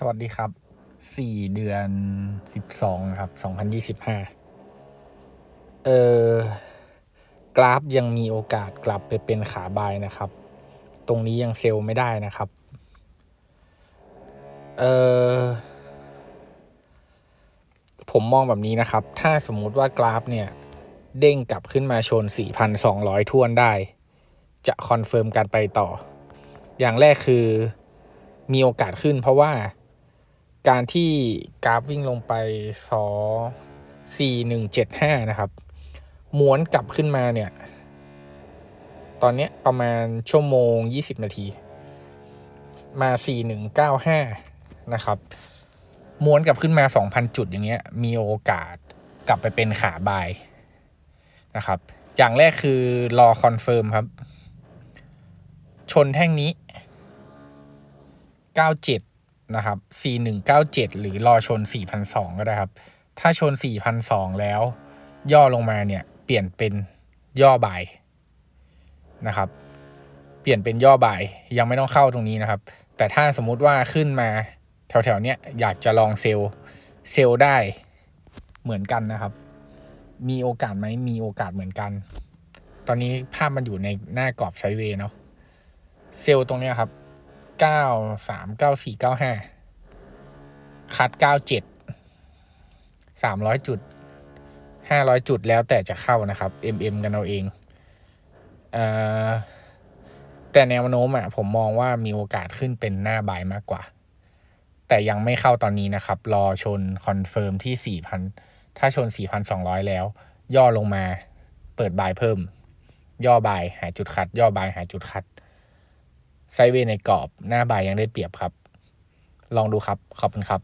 สวัสดีครับสี่เดือนสิบสองครับสองพันยี่สิบห้าเออกราฟยังมีโอกาสกลับไปเป็นขาบายนะครับ ตรงนี้ยังเซลล์ไม่ได้นะครับ เออผมมองแบบนี้นะครับ ถ้าสมมุติว่ากราฟเนี่ย เด้งกลับขึ้นมาชน 4,200ทวนได้ จะคอนเฟิร์มการไปต่อ อย่างแรกคือมีโอกาสขึ้นเพราะว่า การที่กราฟวิ่งลงไปสอสี่หนึ่งเจ็ดห้านะครับ ม้วนกลับขึ้นมาเนี่ย ตอนนี้ประมาณชั่วโมง 20 นาที มา 4195 นะครับ ม้วนกลับขึ้นมา 2,000 จุดอย่างเงี้ย มีโอกาสกลับไปเป็นขาบายนะครับ อย่างแรกคือรอคอนเฟิร์มครับ ชนแท่งนี้ 97 นะครับ4197 หรือรอชน4,200ก็ได้ครับ ถ้าชน4,200แล้ว ย่อลงมาเนี่ย เปลี่ยนเป็นย่อบายนะครับ เปลี่ยนเป็นย่อบายยังไม่ต้องเข้าตรงนี้นะครับ แต่ถ้าสมมุติว่าขึ้นมาแถวๆเนี้ยอยากจะลองเซลล์เซลล์ได้เหมือนกันนะครับ มีโอกาสไหมมีโอกาสเหมือนกัน ตอนนี้ภาพมันอยู่ในหน้ากรอบไซด์เวย์เนาะเซลล์ตรงเนี้ยครับ เก้าสามเก้าสี่เก้าห้าคัดเก้าเจ็ดสามร้อยจุดห้าร้อยจุดแล้วแต่จะเข้านะครับ MM กันเอาเองเออแต่แนวโน้มอะผมมองว่ามีโอกาสขึ้นเป็นหน้าบายมากกว่า แต่ยังไม่เข้าตอนนี้นะครับ รอชนคอนเฟิร์มที่สี่พันถ้าชนสี่พันสองร้อยแล้ว ย่อลงมาเปิดบายเพิ่ม ย่อบายหาจุดคัด ย่อบายหาจุดคัด ไซเวในกรอบหน้าบายยังได้เปรียบครับ ลองดูครับ ขอบคุณครับ